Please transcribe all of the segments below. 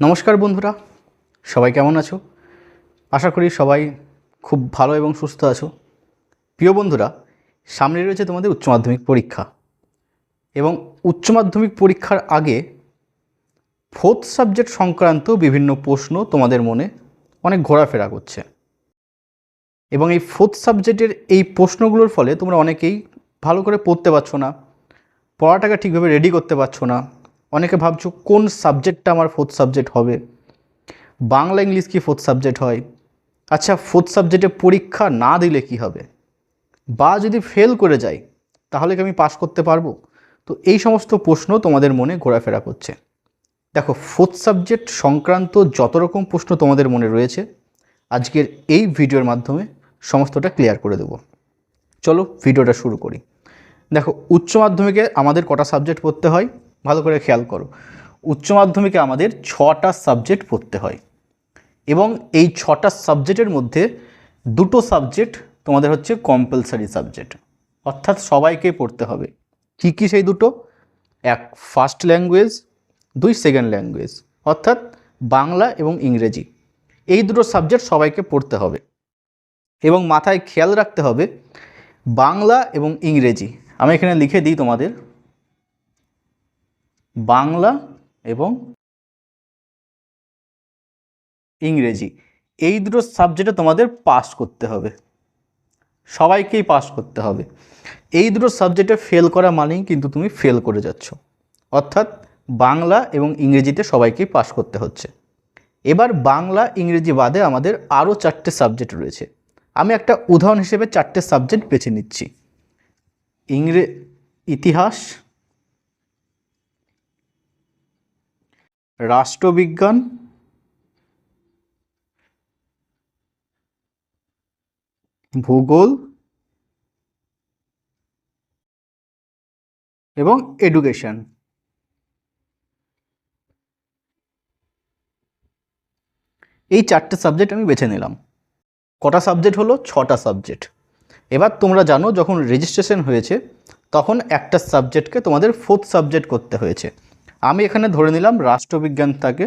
নমস্কার বন্ধুরা, সবাই কেমন আছো? আশা করি সবাই খুব ভালো এবং সুস্থ আছো। প্রিয় বন্ধুরা, সামনে রয়েছে তোমাদের উচ্চ মাধ্যমিক পরীক্ষা এবং উচ্চ মাধ্যমিক পরীক্ষার আগে ফোর্থ সাবজেক্ট সংক্রান্ত বিভিন্ন প্রশ্ন তোমাদের মনে অনেক ঘোরাফেরা করছে। এবং এই ফোর্থ সাবজেক্টের এই প্রশ্নগুলোর ফলে তোমরা অনেকেই ভালো করে পড়তে পারছ না, পড়াটাকে ঠিকভাবে রেডি করতে পারছ না অনেকে ভাবছ কোন সাবজেক্টটা আমার ফোর্থ সাবজেক্ট হবে? বাংলা, ইংলিশ কি ফোর্থ সাবজেক্ট হয়? আচ্ছা ফোর্থ সাবজেক্টে পরীক্ষা না দিলে কি হবে? বা যদি ফেল করে যাই, তাহলে কি আমি পাশ করতে পারব? তো এই সমস্ত প্রশ্ন তোমাদের মনে ঘোরাফেরা করছে। দেখো ফোর্থ সাবজেক্ট সংক্রান্ত যত রকম প্রশ্ন তোমাদের মনে রয়েছে, আজকের এই ভিডিওর মাধ্যমে সমস্তটা ক্লিয়ার করে দেবো। চলো, ভিডিওটা শুরু করি। দেখো, উচ্চ মাধ্যমিকে আমাদের কটা সাবজেক্ট পড়তে হয়? ভালো করে খেয়াল করো। উচ্চ মাধ্যমিকে আমাদের ছটা সাবজেক্ট পড়তে হয় এবং এই ছটা সাবজেক্টের মধ্যে দুটো সাবজেক্ট তোমাদের হচ্ছে কম্পালসারি সাবজেক্ট অর্থাৎ সবাইকেই পড়তে হবে। কী কী সেই দুটো? এক ফার্স্ট ল্যাঙ্গুয়েজ দুই সেকেন্ড ল্যাঙ্গুয়েজ অর্থাৎ বাংলা এবং ইংরেজি। এই দুটো সাবজেক্ট সবাইকে পড়তে হবে। এবং মাথায় খেয়াল রাখতে হবে বাংলা এবং ইংরেজি। আমি এখানে লিখে দিই তোমাদের। বাংলা এবং ইংরেজি। এই দুটো সাবজেক্টে তোমাদের পাস করতে হবে। সবাইকেই পাস করতে হবে। এই দুটো সাবজেক্টে ফেল করা মানেই কিন্তু তুমি ফেল করে যাচ্ছ। অর্থাৎ বাংলা এবং ইংরেজিতে সবাইকেই পাস করতে হচ্ছে। এবার বাংলা, ইংরেজি বাদে আমাদের আরও চারটে সাবজেক্ট রয়েছে। আমি একটা উদাহরণ হিসেবে চারটে সাবজেক্ট বেছে নিচ্ছি। ইংরে ইতিহাস রাষ্ট্রবিজ্ঞান, ভূগোল এবং এডুকেশন। এই চারটে সাবজেক্ট আমি বেছে নিলাম। কটা সাবজেক্ট হলো? ছটা সাবজেক্ট। এবার তোমরা জানো, যখন রেজিস্ট্রেশন হয়েছে, তখন একটা সাবজেক্টকে তোমাদের ফোর্থ সাবজেক্ট করতে হয়েছে। আমি এখানে ধরে নিলাম রাষ্ট্রবিজ্ঞানটাকে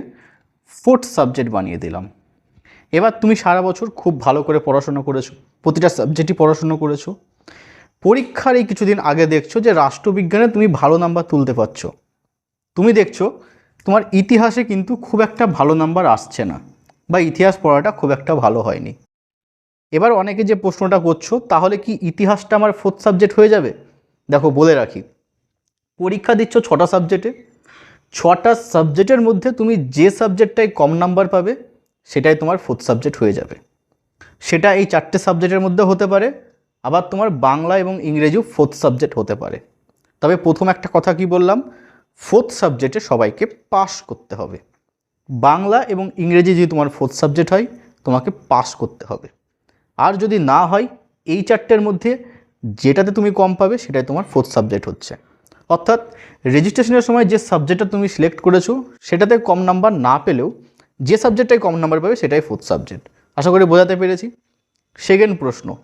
ফোর্থ সাবজেক্ট বানিয়ে দিলাম। এবার তুমি সারা বছর খুব ভালো করে পড়াশোনা করেছ, প্রতিটা সাবজেক্টই পড়াশোনা করেছ। পরীক্ষার এই কিছুদিন আগে দেখছ যে রাষ্ট্রবিজ্ঞানে তুমি ভালো নাম্বার তুলতে পারছ। তুমি দেখছ তোমার ইতিহাসে কিন্তু খুব একটা ভালো নাম্বার আসছে না, বা ইতিহাস পড়াটা খুব একটা ভালো হয়নি। এবার অনেকে যে প্রশ্নটা করছ, তাহলে কি ইতিহাসটা আমার ফোর্থ সাবজেক্ট হয়ে যাবে? দেখো বলে রাখি, পরীক্ষা দিচ্ছ ছটা সাবজেক্টে ছটা সাবজেক্টের মধ্যে তুমি যে সাবজেক্টটায় কম নাম্বার পাবে, সেটাই তোমার ফোর্থ সাবজেক্ট হয়ে যাবে। সেটা এই চারটে সাবজেক্টের মধ্যে হতে পারে, আবার তোমার বাংলা এবং ইংরেজিও ফোর্থ সাবজেক্ট হতে পারে। তবে প্রথম একটা কথা কি বললাম? ফোর্থ সাবজেক্টে সবাইকে পাস করতে হবে। বাংলা এবং ইংরেজি যদি তোমার ফোর্থ সাবজেক্ট হয়, তোমাকে পাস করতে হবে। আর যদি না হয়, এই চারটের মধ্যে যেটাতে তুমি কম পাবে, সেটাই তোমার ফোর্থ সাবজেক্ট হচ্ছে। অর্থাৎ রেজিস্ট্রেশনের সময় যে সাবজেক্টটা তুমি সিলেক্ট করেছ, সেটাতে কম নাম্বার না পেলেও যে সাবজেক্টটাই কম নাম্বার পাবে, সেটাই ফোর্থ সাবজেক্ট আশা করি বোঝাতে পেরেছি। সেকেন্ড প্রশ্ন।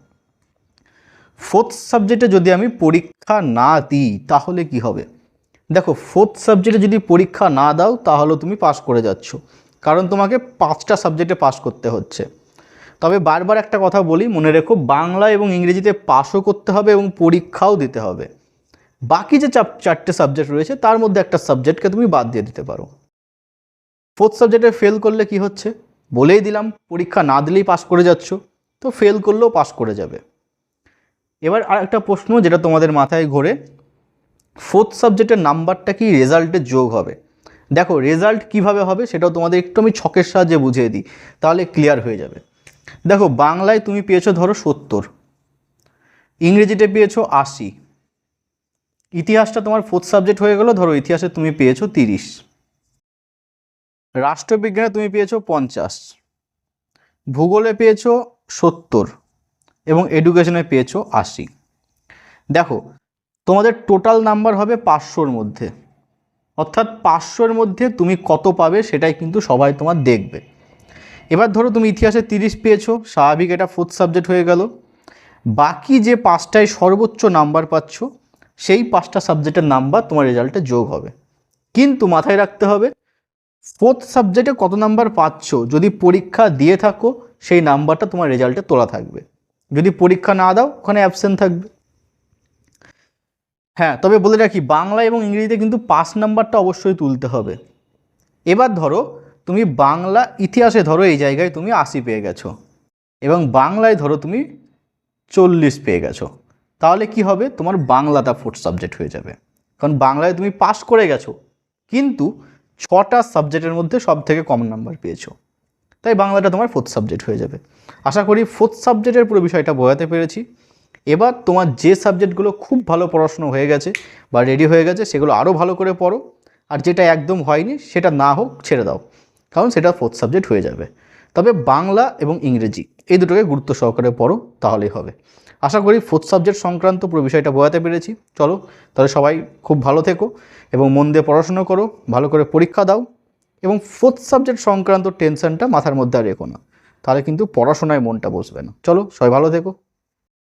ফোর্থ সাবজেক্টে যদি আমি পরীক্ষা না দিই, তাহলে কি হবে? দেখো ফোর্থ সাবজেক্টে যদি পরীক্ষা না দাও, তাহলে তুমি পাস করে যাচ্ছ। কারণ তোমাকে পাঁচটা সাবজেক্টে পাস করতে হচ্ছে। তবে বারবার একটা কথা বলি, মনে রেখো, বাংলা এবং ইংরেজিতে পাসও করতে হবে এবং পরীক্ষাও দিতে হবে। বাকি যে চারটে সাবজেক্ট রয়েছে, তার মধ্যে একটা সাবজেক্টকে তুমি বাদ দিয়ে দিতে পারো। ফোর্থ সাবজেক্টে ফেল করলে কি হচ্ছে? বলেই দিলাম, পরীক্ষা না দিলেই পাস করে যাচ্ছ। তো ফেল করলেও পাস করে যাবে। এবার আর একটা প্রশ্ন যেটা তোমাদের মাথায় ঘোরে ফোর্থ সাবজেক্টের নাম্বারটা কি রেজাল্টে যোগ হবে? দেখো রেজাল্ট কীভাবে হবে সেটাও তোমাদের একটু আমি ছকের সাহায্যে বুঝিয়ে দিই, তাহলে ক্লিয়ার হয়ে যাবে। দেখো, বাংলায় তুমি পেয়েছ ধরো সত্তর, ইংরেজিতে পেয়েছ আশি ইতিহাসটা তোমার ফোর্থ সাবজেক্ট হয়ে গেলো, ধরো ইতিহাসে তুমি পেয়েছ তিরিশ। রাষ্ট্রবিজ্ঞানে তুমি পেয়েছ পঞ্চাশ। ভূগোলে পেয়েছ সত্তর এবং এডুকেশনে পেয়েছ আশি। দেখো, তোমাদের টোটাল নাম্বার হবে পাঁচশোর মধ্যে। অর্থাৎ পাঁচশোর মধ্যে তুমি কত পাবে সেটাই কিন্তু সবাই তোমার দেখবে। এবার ধরো তুমি ইতিহাসে তিরিশ পেয়েছ, স্বাভাবিক এটা ফোর্থ সাবজেক্ট হয়ে গেল। বাকি যে পাঁচটায় সর্বোচ্চ নাম্বার পাচ্ছ সেই পাঁচটা সাবজেক্টের নাম্বার তোমার রেজাল্টে যোগ হবে। কিন্তু মাথায় রাখতে হবে ফোর্থ সাবজেক্টে কত নাম্বার পাচ্ছ? যদি পরীক্ষা দিয়ে থাকো, সেই নাম্বারটা তোমার রেজাল্টে তোলা থাকবে। যদি পরীক্ষা না দাও, ওখানে অ্যাবসেন্ট থাকবে। হ্যাঁ তবে বলে রাখি, বাংলা এবং ইংরেজিতে কিন্তু পাস নাম্বারটা অবশ্যই তুলতে হবে। এবার ধরো, তুমি বাংলা ইতিহাসে ধরো, এই জায়গায় তুমি আশি পেয়ে গেছো। এবং বাংলায় ধরো, তুমি চল্লিশ পেয়ে গেছো। তাহলে কি হবে? তোমার বাংলাটা ফোর্থ সাবজেক্ট হয়ে যাবে। কারণ বাংলায় তুমি পাস করে গেছো, কিন্তু ছটা সাবজেক্টের মধ্যে সব থেকে কম নাম্বার পেয়েছ। তাই বাংলাটা তোমার ফোর্থ সাবজেক্ট হয়ে যাবে। আশা করি ফোর্থ সাবজেক্টের পুরো বিষয়টা বোঝাতে পেরেছি। এবার তোমার যে সাবজেক্টগুলো খুব ভালো পড়াশুনো হয়ে গেছে বা রেডি হয়ে গেছে, সেগুলো আরও ভালো করে পড়ো। আর যেটা একদম হয়নি, সেটা না হোক ছেড়ে দাও। কারণ সেটা ফোর্থ সাবজেক্ট হয়ে যাবে। তবে বাংলা এবং ইংরেজি এই দুটোকে গুরুত্ব সহকারে পড়ো, তাহলেই হবে। আশা করি ফোর্থ সাবজেক্ট সংক্রান্ত পুরো বিষয়টা বোঝাতে পেরেছি। চলো, তাহলে সবাই খুব ভালো থেকো এবং মন দিয়ে পড়াশুনো করো, ভালো করে পরীক্ষা দাও এবং ফোর্থ সাবজেক্ট সংক্রান্ত টেনশনটা মাথার মধ্যে আর রেখো না। তাহলে কিন্তু পড়াশোনায় মনটা বসবে না। চলো, সবাই ভালো থেকো।